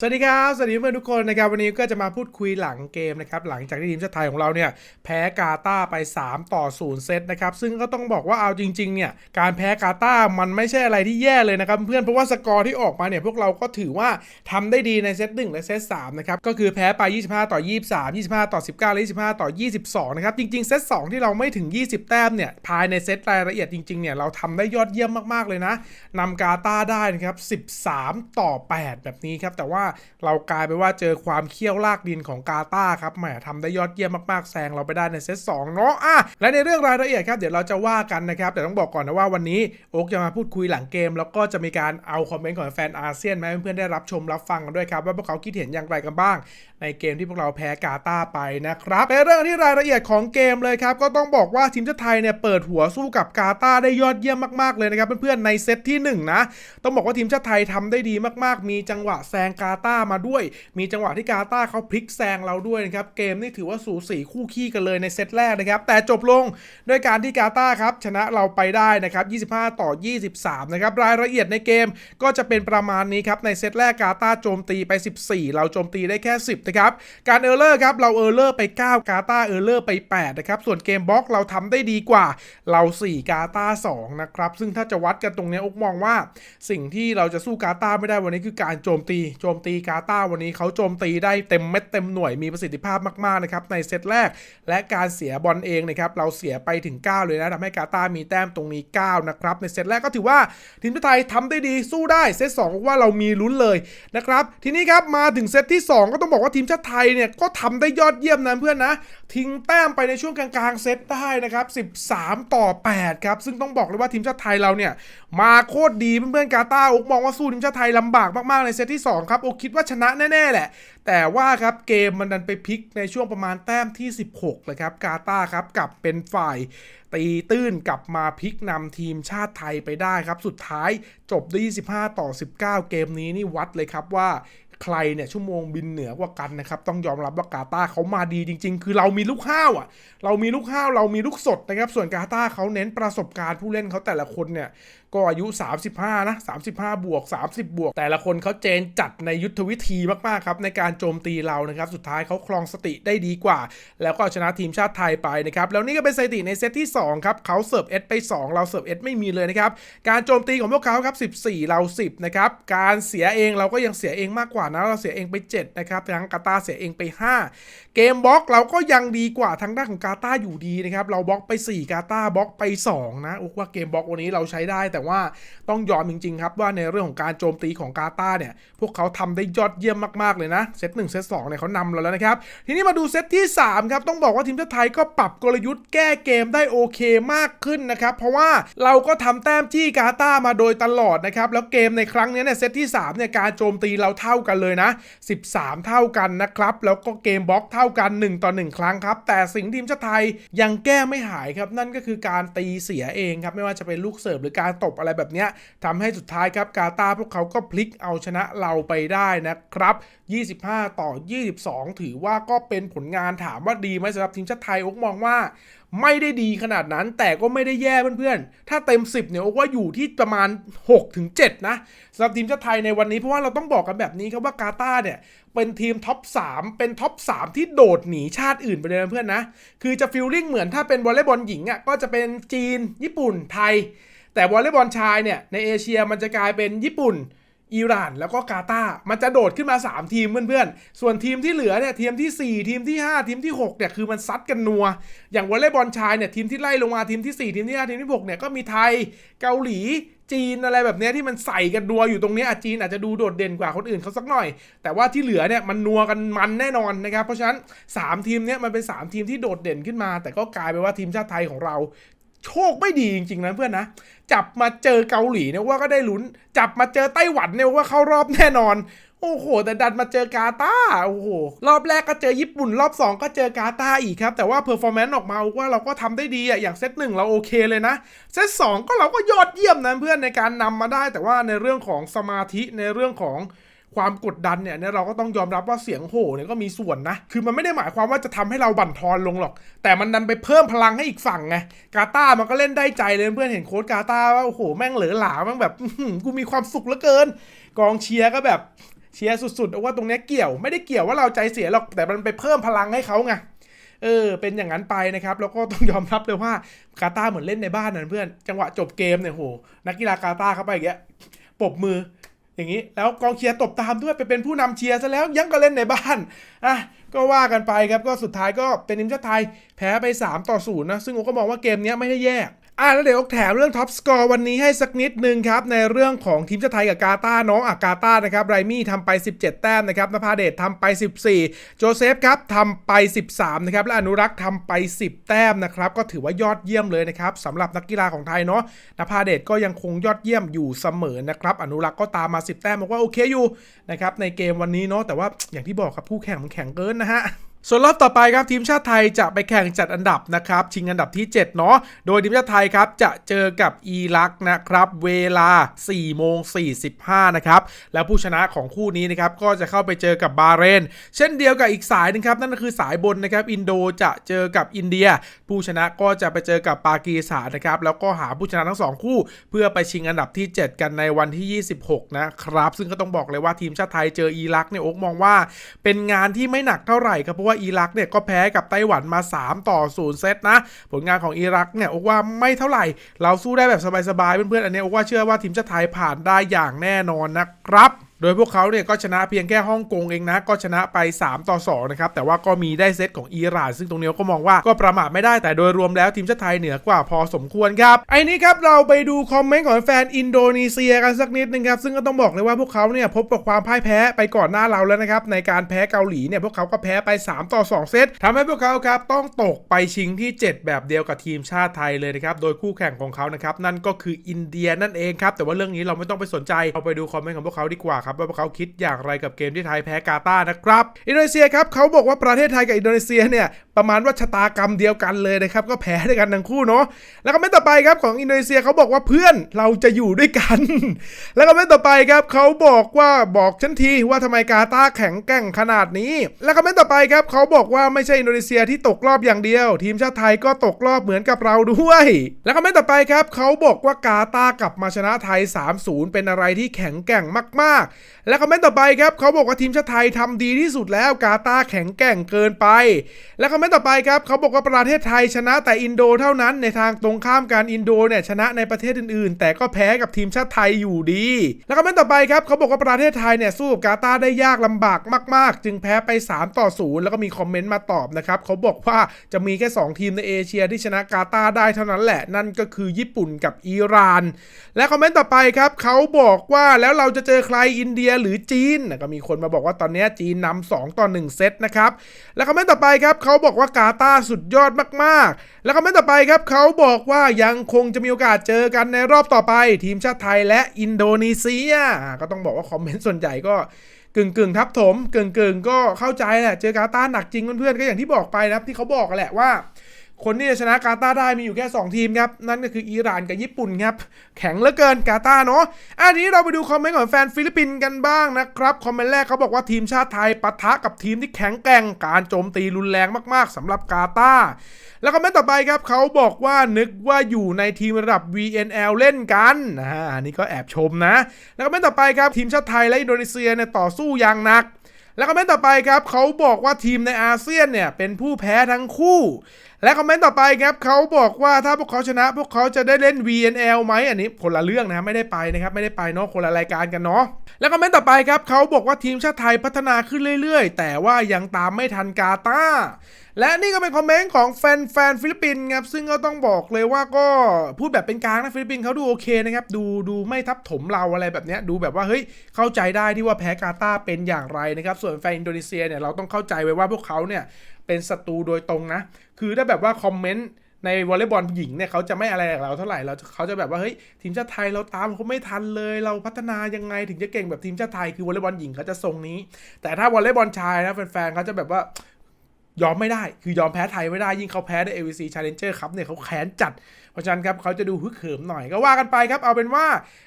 สวัสดีครับ สวัสดีเพื่อนทุกคนนะครับวันนี้ก็จะมาพูดคุยหลังเกมนะครับหลังจากที่ทีมชาติไทยของเราเนี่ยแพ้กาตาร์ไป 3 ต่อ 0 เซตนะครับซึ่งก็ต้องบอกว่าเอาจริงๆเนี่ยการแพ้กาตาร์มันไม่ใช่อะไรที่แย่เลยนะครับเพื่อนเพราะว่าสกอร์ที่ออกมาเนี่ยพวกเราก็ถือว่าทำได้ดีในเซต1และเซต3นะครับก็คือแพ้ไป 25 ต่อ 23 25 ต่อ 19และ25 ต่อ 22 นะครับจริงๆเซต2ที่เราไม่ถึง 20 แต้มเนี่ยภายในเซตรายละเอียดจริงๆเนี่ยเราทำได้ยอดเยี่ยมมากๆเลยนะนำกาตาได้นะครับ13 ต่อ 8 แบบนี้ครับแต่ว่าเรากลายไปว่าเจอความเคี่ยวลากดินของกาตาร์ครับแหมทำได้ยอดเยี่ยมมากๆแซงเราไปได้ในเซต2เนาะอะและในเรื่องรายละเอียดครับเดี๋ยวเราจะว่ากันนะครับแต่ต้องบอกก่อนนะว่าวันนี้โอ๊กจะมาพูดคุยหลังเกม แล้วก็จะมีการเอาคอมเมนต์ของแฟนอาเซียนมาให้เพื่อนๆได้รับชมรับฟังกันด้วยครับว่าพวกเขาคิดเห็นอย่างไรกันบ้าง ในเกมที่พวกเราแพ้กาตาร์ไปนะครับในเรื่องที่รายละเอียดของเกมเลยครับก็ต้องบอกว่าทีมชาติไทยเนี่ยเปิดหัวสู้กับกาตาร์ได้ยอดเยี่ยมมากๆเลยนะครับเพื่อนๆในเซตที่หนึ่งนะต้องบอกว่าทีมชาติไทยทำได้ดีมากๆ มีจังหวะแซงกาตามาด้วย มีจังหวะที่กาตาเขาพลิกแซงเราด้วยนะครับ เกมนี่ถือว่าสูสีคู่ขี้กันเลยในเซตแรกนะครับ แต่จบลงด้วยการที่กาตาครับ ชนะเราไปได้นะครับ 25 ต่อ 23 นะครับ รายละเอียดในเกมก็จะเป็นประมาณนี้ครับ ในเซตแรกกาตาโจมตีไป 14 เราโจมตีได้แค่ 10 นะครับ การเออร์เลอร์ครับ เราเออร์เลอร์ไป 9 กาตาเออร์เลอร์ไป 8 นะครับ ส่วนเกมบล็อกเราทำได้ดีกว่า เรา 4 กาตา2นะครับ ซึ่งถ้าจะวัดกันตรงนี้อกมองว่า สิ่งที่เราจะสู้กาตาไม่ได้วันนี้คือการโจมตี โจมตีีกาตาวันนี้เขาโจมตีได้เต็มเม็ดเต็มหน่วยมีประสิทธิภาพมากๆนะครับในเซตแรก และการเสียบอลเองนะครับเราเสียไปถึง 9 เลยนะทำให้กาตามีแต้มตรงนี้ 9 นะครับ ในเซตแรกก็ถือว่าทีมไทยทำได้ดีสู้ได้เซต2ว่าเรามีลุ้นเลยนะครับทีนี้ครับมาถึงเซตที่ 2 ก็ต้องบอกว่าทีมชาติไทยเนี่ยก็ทำได้ยอดเยี่ยมนะเพื่อนนะ ทิ้งแต้มไปในช่วงกลางๆเซตได้นะครับ13 ต่อ 8 ครับ ซึ่งต้องบอกเลยว่าทีมชาติไทยเราเนี่ยมาโคตรดีเพื่อนๆกาตาอกมองว่าสู้ทีมชาติไทยลำบากมากๆในเซตที่2ครับอคิดว่าชนะแน่ ๆ แหละ แต่ว่าครับเกมมันดันไปพลิกในช่วงประมาณแต้มที่ 16เลยครับกาตาร์ครับกลับเป็นฝ่ายตีตื้นกลับมาพลิกนำทีมชาติไทยไปได้ครับ สุดท้ายจบได้25 ต่อ 19 เกมนี้นี่วัดเลยครับว่าใครเนี่ยชั่วโมงบินเหนือกว่ากันนะครับต้องยอมรับว่ากาตาร์เขามาดีจริง ๆ คือเรามีลูกห้าวอะ เรามีลูกห้าวเรามีลูกสดนะครับส่วนกาตาร์เขาเน้นประสบการณ์ผู้เล่นเขาแต่ละคนเนี่ยก็อายุ 35 นะ 35 บวก 30 บวก แต่ละคนเขาเจนจัดในยุทธวิธีมากๆครับ ในการโจมตีเรานะครับ สุดท้ายเขาครองสติได้ดีกว่า แล้วก็ชนะทีมชาติไทยไปนะครับ แล้วนี่ก็เป็นสถิติในเซตที่ 2 ครับเขาเสิร์ฟเอสไป 2 เราเสิร์ฟเอสไม่มีเลยนะครับ การโจมตีของพวกเขาครับ 14 เรา 10 นะครับ การเสียเองเราก็ยังเสียเองมากกว่านะ เราเสียเองไป 7 นะครับทางกาตาเสียเองไป 5 เกมบล็อกเราก็ยังดีกว่าทางด้านของกาตาอยู่ดีนะครับ เราบล็อกไป 4 กาตาบล็อกไป 2 นะอุกว่าเกมบล็อกวันนี้เราใช้ได้ แต่ว่าต้องยอมจริงๆครับว่าในเรื่องของการโจมตีของกาตาเนี่ย พวกเขาทำได้ยอดเยี่ยมมากๆเลยนะ เซต1เซต2เนี่ยเขานำเราแล้วนะครับ ทีนี้มาดูเซตที่ 3 ครับ ต้องบอกว่าทีมชาติไทยก็ปรับกลยุทธ์แก้เกมได้โอเคมากขึ้นนะครับ เพราะว่าเราก็ทำแต้มจี้กาตามาโดยตลอดนะครับ แล้วเกมในครั้งนี้เนี่ยเซตที่3เนี่ยการโจมตีเราเท่ากันเลยนะ 13 เท่ากันนะครับ แล้วก็เกมบล็อกเท่ากัน1ต่อ1ครั้งครับ แต่สิ่งที่ทีมชาติไทยยังแก้ไม่หายครับ นั่นก็คือการตีเสียเองครับ ไม่ว่าจะเป็นลูกเสิร์ฟหรือการตบอะไรแบบนี้ทำให้สุดท้ายครับกาตาร์พวกเขาก็พลิกเอาชนะเราไปได้นะครับ 25 ต่อ 22 ถือว่าก็เป็นผลงานถามว่าดีไหมสำหรับทีมชาติไทยอกมองว่า ไม่ได้ดีขนาดนั้นแต่ก็ไม่ได้แย่เพื่อนๆ ถ้าเต็ม 10เนี่ยโอ๊กว่าอยู่ที่ประมาณ 6-7 นะสำหรับทีมชาติไทยในวันนี้เพราะว่าเราต้องบอกกันแบบนี้ครับว่ากาตาร์เนี่ยเป็นทีมท็อป 3 เป็นท็อป 3 ที่โดดหนีชาติอื่นไปเลยนะเพื่อนนะ คือจะฟิลลิ่งเหมือนถ้าเป็นวอลเลย์บอลหญิงอะก็จะเป็นจีน ญี่ปุ่นไทย แต่วอลเลย์บอลชายเนี่ยในเอเชียมันจะกลายเป็นญี่ปุ่น อิหร่านแล้วก็กาตาร์มันจะโดดขึ้นมา 3 ทีมเพื่อนๆ ส่วนทีมที่เหลือเนี่ยทีมที่ 4 ทีมที่ 5 ทีมที่6เนี่ยคือมันซัดกันนัว อย่างวอลเลย์บอลชายเนี่ยทีมที่ไล่ลงมาทีมที่ 4 ทีมที่ 5 ทีมที่6เนี่ยก็มีไทยเกาหลีจีนอะไรแบบนี้ที่มันใส่กันนัวอยู่ตรงนี้อะจีนอาจจะดูโดดเด่นกว่าคนอื่นเขาสักหน่อย แต่ว่าที่เหลือเนี่ยมันนัวกันมันแน่นอนนะครับเพราะฉะนั้น 3 ทีมเนี้ยมันเป็น 3 ทีมที่โดดเด่นขึ้นมา แต่ก็กลายเป็นว่าทีมชาติไทยของเรา โชคไม่ดีจริงๆนะเพื่อนนะ จับมาเจอเกาหลีเนี่ยว่าก็ได้ลุ้น จับมาเจอไต้หวันเนี่ยว่าเข้ารอบแน่นอน โอ้โห แต่ดันมาเจอกาตาโอ้โห รอบแรกก็เจอญี่ปุ่น รอบ 2 ก็เจอกาตาอีกครับ แต่ว่าเพอร์ฟอร์แมนซ์ออกมาว่าเราก็ทำได้ดีอะอย่างเซตหนึ่งเราโอเคเลยนะ เซตสองก็เราก็ยอดเยี่ยมนะเพื่อนในการนำมาได้ แต่ว่าในเรื่องของสมาธิในเรื่องของ ความกดดันเนี่ยเราก็ต้องยอมรับว่าเสียงโห่เนี่ยก็มีส่วนนะ คือมันไม่ได้หมายความว่าจะทำให้เราบั่นทอนลงหรอก แต่มันดันไปเพิ่มพลังให้อีกฝั่งไง กาตามันก็เล่นได้ใจเลยเพื่อนเห็นโค้ชกาตาว่าโอ้โหแม่งเหลือหลาแม่งแบบกูมีความสุขเหลือเกิน กองเชียร์ก็แบบเชียร์สุดๆว่าตรงเนี้ยเกี่ยวไม่ได้เกี่ยวว่าเราใจเสียหรอกแต่มันไปเพิ่มพลังให้เขาไงเออ เป็นอย่างนั้นไปนะครับ แล้วก็ต้องยอมรับเลยว่ากาตาเหมือนเล่นในบ้านนั่นเพื่อน จังหวะจบเกมเนี่ยโห นักกีฬากาตาเข้าไปอย่างเงี้ยปบมือ อย่างนี้แล้วกองเชียร์ตบตามด้วยไปเป็นผู้นำเชียร์ซะแล้วยังก็เล่นในบ้านอะก็ว่ากันไปครับก็สุดท้ายก็เป็นทีมชาติไทยแพ้ไป 3 ต่อ0นะซึ่งผมก็มองว่าเกมนี้ไม่ได้แย่อะแล้วเดี๋ยวแถมเรื่องท็อปสกอร์วันนี้ให้สักนิดนึงครับ ในเรื่องของทีมชาติไทยกับกาตาน้องอากาตานะครับไรมี่ทำไป 17 แต้มนะครับนภาเดชทำไป 14 โจเซฟครับทำไป 13นะครับและอนุรักษ์ทำไป 10 แต้มนะครับก็ถือว่ายอดเยี่ยมเลยนะครับสำหรับนักกีฬาของไทยเนาะนภาเดชก็ยังคงยอดเยี่ยมอยู่เสมอนะครับอนุรักษ์ก็ตามมา 10 แต้มบอกว่าโอเคอยู่นะครับในเกมวันนี้เนาะแต่ว่าอย่างที่บอกครับคู่แข่งมันแข็งเกินนะฮะ ส่วนรอบต่อไปครับทีมชาติไทยจะไปแข่งจัดอันดับนะครับชิงอันดับที่ 7 เนาะโดยทีมชาติไทยครับจะเจอกับอิรักนะครับ เวลา 4 โมง 45 นะครับ แล้วผู้ชนะของคู่นี้นะครับก็จะเข้าไปเจอกับบาเรน เช่นเดียวกับอีกสายหนึงครับ นั่นก็คือสายบนนะครับ อินโดจะเจอกับอินเดีย ผู้ชนะก็จะไปเจอกับปากีสถานนะครับแล้วก็หาผู้ชนะทั้งสองคู่ เพื่อไปชิงอันดับที่ 7 กันในวันที่ 26 นะครับซึ่งก็ต้องบอกเลยว่าทีมชาติไทยเจออิรักเนี่ยโอ๊กมองว่า เป็นงานที่ไม่หนักเท่าไหร่ครับเพราะว่าอิรักเนี่ยก็แพ้กับไต้หวันมา 3 ต่อ 0 เซตนะ ผลงานของอิรักเนี่ยโอกว่าไม่เท่าไหร่ เราสู้ได้แบบสบายๆ เพื่อนๆ อันนี้โอกว่าเชื่อว่าทีมชาติไทยผ่านได้อย่างแน่นอนนะครับ โดยพวกเขาเนี่ยก็ชนะเพียงแค่ฮ่องกงเองนะ ก็ชนะไป 3 ต่อ 2 นะครับ แต่ว่าก็มีได้เซตของอิหร่าน ซึ่งตรงนี้ก็มองว่าก็ประมาทไม่ได้แต่โดยรวมแล้วทีมชาติไทยเหนือกว่าพอสมควรครับ ไอ้นี้ครับ เราไปดูคอมเมนต์ของแฟนอินโดนีเซียกันสักนิดนึงครับ ซึ่งก็ต้องบอกเลยว่าพวกเขาเนี่ยพบกับความพ่ายแพ้ไปก่อนหน้าเราแล้วนะครับในการแพ้เกาหลีเนี่ยพวกเขาก็แพ้ไป 3 ต่อ 2 เซตทำให้พวกเขาครับต้องตกไปชิงที่ 7 แบบเดียวกับทีมชาติไทยเลยนะครับโดยคู่แข่งของเขานะครับนั่นก็คืออินเดียนั่นเองครับแต่ว่าเรื่องนี้เราไม่ต้องไปสนใจเราไปดูคอมเมนต์ของพวกเขาดีกว่าครับว่าพวกเขาคิดอย่างไรกับเกมที่ไทยแพ้กาตานะครับ อินโดนีเซียครับเขาบอกว่าประเทศไทยกับอินโดนีเซียเนี่ยประมาณว่าชะตากรรมเดียวกันเลยนะครับก็แพ้ด้วยกันทั้งคู่เนาะแล้วก็ไม่ต่อไปครับของอินโดนีเซียเขาบอกว่าเพื่อนเราจะอยู่ด้วยกัน แล้วก็ไม่ต่อไปครับเขาบอกว่าบอกฉันทีว่าทำไมกาตาแข็งแกร่งขนาดนี้ แล้วก็ไม่ต่อไปครับเขาบอกว่าไม่ใช่อินโดนีเซียที่ตกรอบอย่างเดียว ทีมชาติไทยก็ตกรอบเหมือนกับเราด้วย แล้วก็ไม่ต่อไปครับเขาบอกว่ากาตากลับมาชนะไทย 3-0 เป็นอะไรที่แข็งแกร่งมากแล้วก็ไม่ต่อไปครับเขาบอกว่าทีมชาติไทยทำดีที่สุดแล้วกาตาแข็งแกร่งเกินไป แล้วก็ไม่ต่อไปครับเขาบอกว่าประเทศไทยชนะแต่อินโดเท่านั้นในทางตรงข้ามการอินโดเนี่ยชนะในประเทศอื่นๆ แต่ก็แพ้กับทีมชาติไทยอยู่ดี แล้วก็ไม่ต่อไปครับเขาบอกว่าประเทศไทยเนี่ยสู้กับกาตาได้ยากลำบากมาก ๆ จึงแพ้ไป 3 ต่อ 0 แล้วก็มีคอมเมนต์มาตอบนะครับเขาบอกว่าจะมีแค่ 2 ทีมในเอเชียที่ชนะกาตาได้เท่านั้นแหละนั่นก็คือญี่ปุ่นกับอิหร่าน และคอมเมนต์ต่อไปครับเขาบอกว่าแล้วเราจะเจอใครอินเดียหรือจีนก็มีคนมาบอกว่าตอนนี้จีนนำ2ต่อ 1 เซตนะครับ และคอมเมนต์ต่อไปครับเขาบอกว่ากาตาสุดยอดมากๆ แล้วคอมเมนต์ต่อไปครับเขาบอกว่ายังคงจะมีโอกาสเจอกันในรอบต่อไป ทีมชาติไทยและอินโดนีเซีย ก็ต้องบอกว่าคอมเมนต์ส่วนใหญ่ก็กึ่งกึ่งๆทับถมกึ่งกึ่งๆก็เข้าใจแหละเจอกาตาหนักจริงเพื่อนๆก็อย่างที่บอกไปนะครับที่เขาบอกแหละว่า คนที่จะชนะกาตาร์ได้มีอยู่แค่ 2 ทีมครับ นั่นก็คืออิหร่านกับญี่ปุ่นครับ แข็งเหลือเกินกาตาร์เนาะอันนี้เราไปดูคอมเมนต์ของแฟนฟิลิปปินส์กันบ้างนะครับ คอมเมนต์แรกเขาบอกว่าทีมชาติไทยปะทะกับทีมที่แข็งแกร่งการโจมตีรุนแรงมากๆสำหรับกาตาร์แล้วคอมเมนต์ต่อไปครับเขาบอกว่านึกว่าอยู่ในทีมระดับ VNL เล่นกันนะอันนี้ก็แอบชมนะ แล้วคอมเมนต์ต่อไปครับทีมชาติไทยและอินโดนีเซียเนี่ยต่อสู้อย่างหนักแล้วคอมเมนต์ต่อไปครับเขาบอกว่าทีมในอาเซียนเนี่ยเป็นผู้แพ้ทั้งคู่และคอมเมนต์ต่อไปครับเขาบอกว่าถ้าพวกเขาชนะ พวกเขาจะได้เล่น VNL ไหมอันนี้คนละเรื่องนะไม่ได้ไปนะครับไม่ได้ไปเนาะคนละรายการกันเนาะแล้วคอมเมนต์ต่อไปครับเขาบอกว่าทีมชาติไทยพัฒนาขึ้นเรื่อยๆ แต่ว่ายังตามไม่ทันกาตาและนี่ก็เป็นคอมเมนต์ของแฟนแฟนฟิลิปปินส์ครับซึ่งก็ต้องบอกเลยว่าก็พูดแบบเป็นกลางนะฟิลิปปินส์เขาดูโอเคนะครับดูดูไม่ทับถมเราอะไรแบบเนี้ยดูแบบว่าเฮ้ยเข้าใจได้ที่ว่าแพ้กาตาเป็นอย่างไรนะครับส่วนแฟนอินโดนีเซียเนี่ยเราต้องเข้าใจไว้ว่าพวกเขาเนี่ย เป็นศัตรูโดยตรงนะ คือถ้าแบบว่าคอมเมนต์ในวอลเลย์บอลหญิงเนี่ยเขาจะไม่อะไรกับเราเท่าไหร่เราเขาจะแบบว่าเฮ้ยทีมชาติไทยเราตามเขาไม่ทันเลย เราพัฒนายังไงถึงจะเก่งแบบทีมชาติไทยคือวอลเลย์บอลหญิงเขาจะทรงนี้ แต่ถ้าวอลเลย์บอลชายนะแฟนๆเขาจะแบบว่ายอมไม่ได้ คือยอมแพ้ไทยไม่ได้ยิ่งเขาแพ้ใน AVC Challenger ครับเนี่ยเขาแค้นจัด ราะฉะนั้นครับเขาจะดูฮึกเหิมหน่อยก็ว่ากันไปครับ เอาเป็นว่า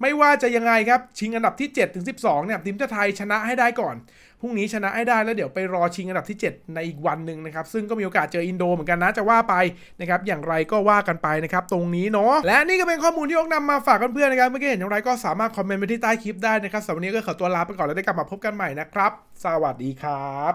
ไม่ว่าจะยังไงครับชิงอันดับที่7ถึง12เนี่ยทีมชาติไทยชนะให้ได้ก่อนพรุ่งนี้ชนะให้ได้แล้วเดี๋ยวไปรอชิงอันดับที่ 7 ในอีกวันหนึ่งนะครับ ซึ่งก็มีโอกาสเจออินโดเหมือนกันนะจะว่าไปนะครับอย่างไรก็ว่ากันไปนะครับตรงนี้เนาะและนี่ก็เป็นข้อมูลที่อกนำมาฝากเพื่อนๆนะครับเมื่อกี้เห็นอย่างไรก็สามารถคอมเมนต์ไปที่ใต้คลิปได้นะครับสำหรับวันนี้ก็ขอตัวลาไปก่อนแล้วได้กลับมาพบกันใหม่นะครับ สวัสดีครับ